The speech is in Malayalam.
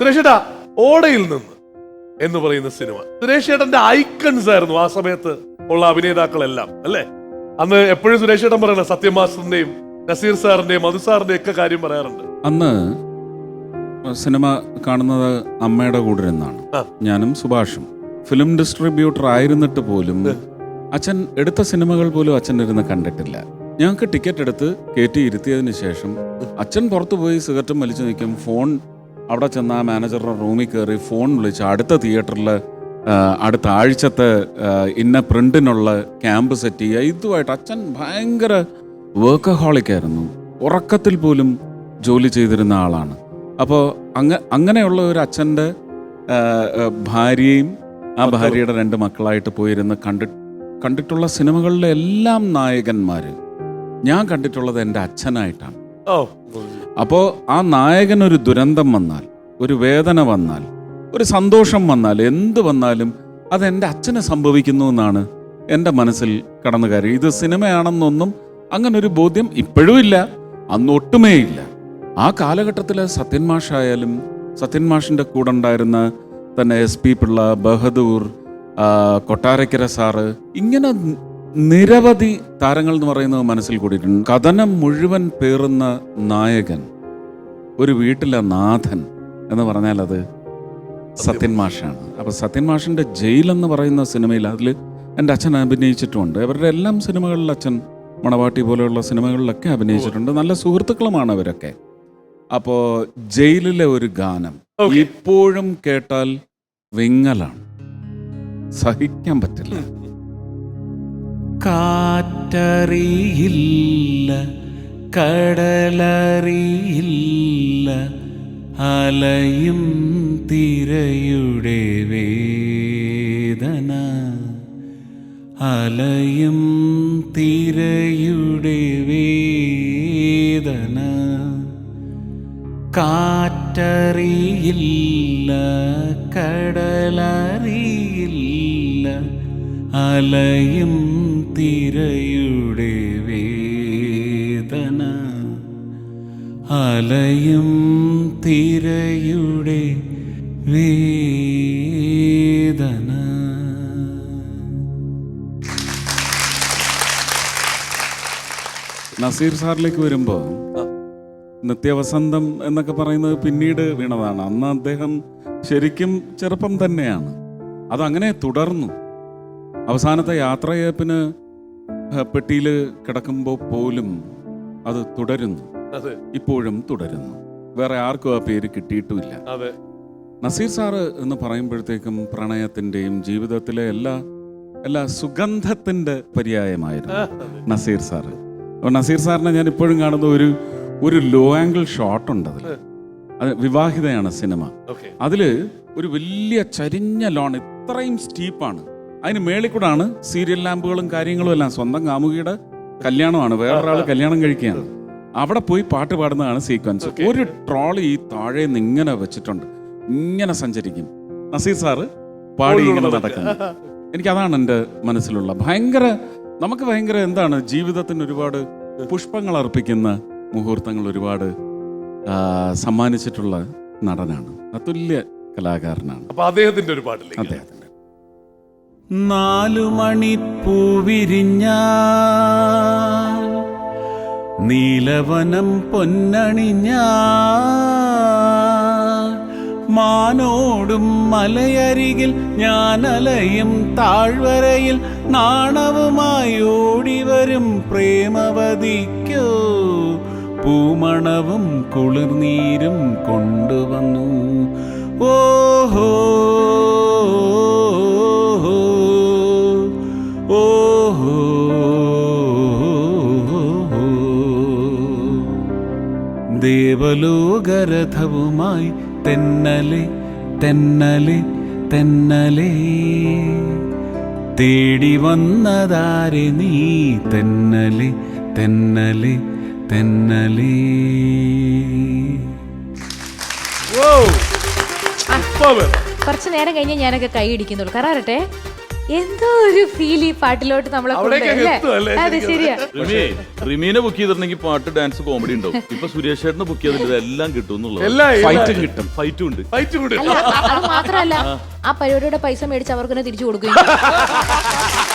സുരേഷേട്ടാ ഓടയിൽ നിന്ന് എന്ന് പറയുന്ന സിനിമ. സുരേഷേട്ടന്റെ ഐക്കൺസ് ആയിരുന്നു ആ സമയത്ത് ഉള്ള അഭിനേതാക്കളെല്ലാം അല്ലേ? അന്ന് എപ്പോഴും സുരേഷേട്ടൻ പറയണ സത്യം മാസ്റ്ററിന്റെയും നസീർ സാറിന്റെയും മധു സാറിന്റെയും ഒക്കെ കാര്യം പറയാറുണ്ട്. അന്ന് സിനിമ കാണുന്നത് അമ്മയുടെ കൂടെ എന്നാണ് ഞാനും സുഭാഷും. ഫിലിം ഡിസ്ട്രിബ്യൂട്ടർ ആയിരുന്നിട്ട് പോലും അച്ഛൻ എടുത്ത സിനിമകൾ പോലും അച്ഛൻ ഇരുന്ന് കണ്ടിട്ടില്ല. ഞങ്ങൾക്ക് ടിക്കറ്റ് എടുത്ത് കയറ്റി ഇരുത്തിയതിന് ശേഷം അച്ഛൻ പുറത്തു പോയി സിഗരറ്റും വലിച്ചു നിൽക്കും ഫോൺ അവിടെ ചെന്ന ആ മാനേജറുടെ റൂമിൽ കയറി ഫോൺ വിളിച്ച് അടുത്ത തിയേറ്ററിൽ അടുത്ത ആഴ്ചത്തെ ഇന്ന പ്രിന്റിനുള്ള ക്യാമ്പ് സെറ്റ് ചെയ്യുക. ഇതുമായിട്ട് അച്ഛൻ ഭയങ്കര വർക്കഹോളിക്കായിരുന്നു ഉറക്കത്തിൽ പോലും ജോലി ചെയ്തിരുന്ന ആളാണ്. അപ്പോൾ അങ്ങ അങ്ങനെയുള്ള ഒരു അച്ഛന്റെ ഭാര്യയും ആ ഭാര്യയുടെ രണ്ട് മക്കളായിട്ട് പോയിരുന്ന് കണ്ടി കണ്ടിട്ടുള്ള സിനിമകളിലെ എല്ലാം നായകന്മാർ ഞാൻ കണ്ടിട്ടുള്ളത് എന്റെ അച്ഛനായിട്ടാണ്. ഓ. അപ്പോൾ ആ നായകൻ ഒരു ദുരന്തം വന്നാൽ ഒരു വേദന വന്നാൽ ഒരു സന്തോഷം വന്നാൽ എന്ത് വന്നാലും അത് എന്റെ അച്ഛന് സംഭവിക്കുന്നു എന്നാണ് എന്റെ മനസ്സിൽ കടന്നു കയറി ഇത് സിനിമയാണെന്നൊന്നും അങ്ങനൊരു ബോധ്യം ഇപ്പോഴും ഇല്ല അന്ന് ഇല്ല. ആ കാലഘട്ടത്തിൽ സത്യൻ മാഷായാലും സത്യൻ മാഷിന്റെ കൂടെ ഉണ്ടായിരുന്ന തന്നെ S P Pillai Bahadur Kottarakkara sir ഇങ്ങനെ നിരവധി താരങ്ങൾ എന്ന് പറയുന്നത് മനസ്സിൽ കൂടിയിട്ടുണ്ട്. കഥനം മുഴുവൻ പേറുന്ന നായകൻ ഒരു വീട്ടിലെ നാഥൻ എന്ന് പറഞ്ഞാൽ അത് സത്യൻ മാഷാണ്. അപ്പൊ സത്യൻ ജയിൽ എന്ന് പറയുന്ന സിനിമയിൽ അതിൽ എന്റെ അച്ഛൻ അഭിനയിച്ചിട്ടുമുണ്ട് അവരുടെ എല്ലാം സിനിമകളിൽ അച്ഛൻ മണവാട്ടി പോലെയുള്ള സിനിമകളിലൊക്കെ അഭിനയിച്ചിട്ടുണ്ട്. നല്ല സുഹൃത്തുക്കളുമാണ് അവരൊക്കെ. അപ്പോൾ ജയിലിലെ ഒരു ഗാനം ഇപ്പോഴും കേട്ടാൽ വിങ്ങലാണ്. സഹിക്കാൻ പറ്റില്ല. കാറ്ററിയില്ല കടലറിയില്ല അലയും തിരയുടെ വേദന. അലയും തിരയുടെ വേദന. കാറ്ററിയില്ല കടലറിയില്ല അലയും തിരയുടെ വേദന. അലയും തിരയുടെ വേദന. നസീർ സാറിലേക്ക് വരുമ്പോൾ നിത്യവസന്തം എന്നൊക്കെ പറയുന്നത് പിന്നീട് വീണതാണ്. അന്ന് അദ്ദേഹം ശരിക്കും ചെറുപ്പം തന്നെയാണ്. അതങ്ങനെ തുടർന്നു. അവസാനത്തെ യാത്രയപ്പിന് പെട്ടിയിൽ കിടക്കുമ്പോൾ പോലും അത് തുടരുന്നു. ഇപ്പോഴും തുടരുന്നു. വേറെ ആർക്കും ആ പേര് കിട്ടിയിട്ടുമില്ല. നസീർ സാറ് എന്ന് പറയുമ്പോഴത്തേക്കും പ്രണയത്തിന്റെയും ജീവിതത്തിലെ എല്ലാ എല്ലാ സുഗന്ധത്തിന്റെ പര്യായമായിരുന്നു നസീർ സാറ്. അപ്പോൾ നസീർ സാറിനെ ഞാൻ ഇപ്പോഴും കാണുന്ന ഒരു ഒരു ലോ ആംഗിൾ ഷോട്ട് ഉണ്ട് അതിൽ അത് വിവാഹിതയാണ് സിനിമ. അതിൽ അതിൽ ഒരു വലിയ ചരിഞ്ഞ ലോൺ ഇത്രയും സ്റ്റീപ്പാണ് അതിന് മേളിൽ കൂടാണ് സീരിയൽ ലാമ്പുകളും കാര്യങ്ങളും എല്ലാം. സ്വന്തം കാമുകിയുടെ കല്യാണമാണ്. വേറൊരാൾ കല്യാണം കഴിക്കുകയാണ്. അവിടെ പോയി പാട്ട് പാടുന്നതാണ് സീക്വൻസ് ഒരു ട്രോളി ഈ താഴെ നിന്ന് ഇങ്ങനെ വെച്ചിട്ടുണ്ട്. ഇങ്ങനെ സഞ്ചരിക്കും. നസീർ സാറ് പാടി ഇങ്ങനെ നടക്കുന്നു. എനിക്ക് അതാണ് എന്റെ മനസ്സിലുള്ള ഭയങ്കര നമുക്ക് ഭയങ്കര എന്താണ് ജീവിതത്തിന് ഒരുപാട് പുഷ്പങ്ങൾ അർപ്പിക്കുന്ന മുഹൂർത്തങ്ങൾ ഒരുപാട് സമ്മാനിച്ചിട്ടുള്ള നടനാണ്. അതുല്യ കലാകാരനാണ്. അപ്പൊ അദ്ദേഹത്തിന്റെ ഒരു പാട്ടില്ലേ നാലു മണിപ്പൂവിരിഞ്ഞ നീലവനം പൊന്നണിഞ്ഞ മാനോടും മലയരികിൽ ഞാനലയും താഴ്വരയിൽ നാണവുമായി ഓടിവരും പ്രേമവതിക്കോ പൂമണവും കുളിർനീരും കൊണ്ടുവന്നു. ഓഹോ ഓഹോ ദേവലോകരഥവുമായി തെന്നലെ തെന്നലെ തെന്നലെ. തേടി വന്നതാരെ നീ തെന്നലെ തെന്നലെ തെന്നലേ. കുറച്ചു കുറച്ച് നേരം കഴിഞ്ഞ് ഞാനൊക്കെ കൈ ഇടിക്കുന്നുള്ളൂ. കറാറട്ടെ എന്തോ ഒരു ഫീൽ ഈ പാട്ടിലോട്ട് നമ്മളെ അതെ ശരിയാ. റിമി റിമീനെ ബുക്ക് ചെയ്തിട്ടുണ്ടെങ്കിൽ പാട്ട് ഡാൻസ് കോമഡി ഉണ്ടാവും. ഇപ്പൊ സുരേഷ് ചേട്ടനെ ബുക്ക് ചെയ്തിട്ട് എല്ലാം കിട്ടും എന്നുള്ളത്. എല്ലാം ഫൈറ്റും കിട്ടും. ഫൈറ്റും ഉണ്ട്. ഫൈറ്റ് കൂടി അല്ല അത് മാത്രല്ല ആ. പരിപാടിയുടെ പൈസ മേടിച്ച് അവർക്ക് തിരിച്ചു കൊടുക്കുകയും ചെയ്യും.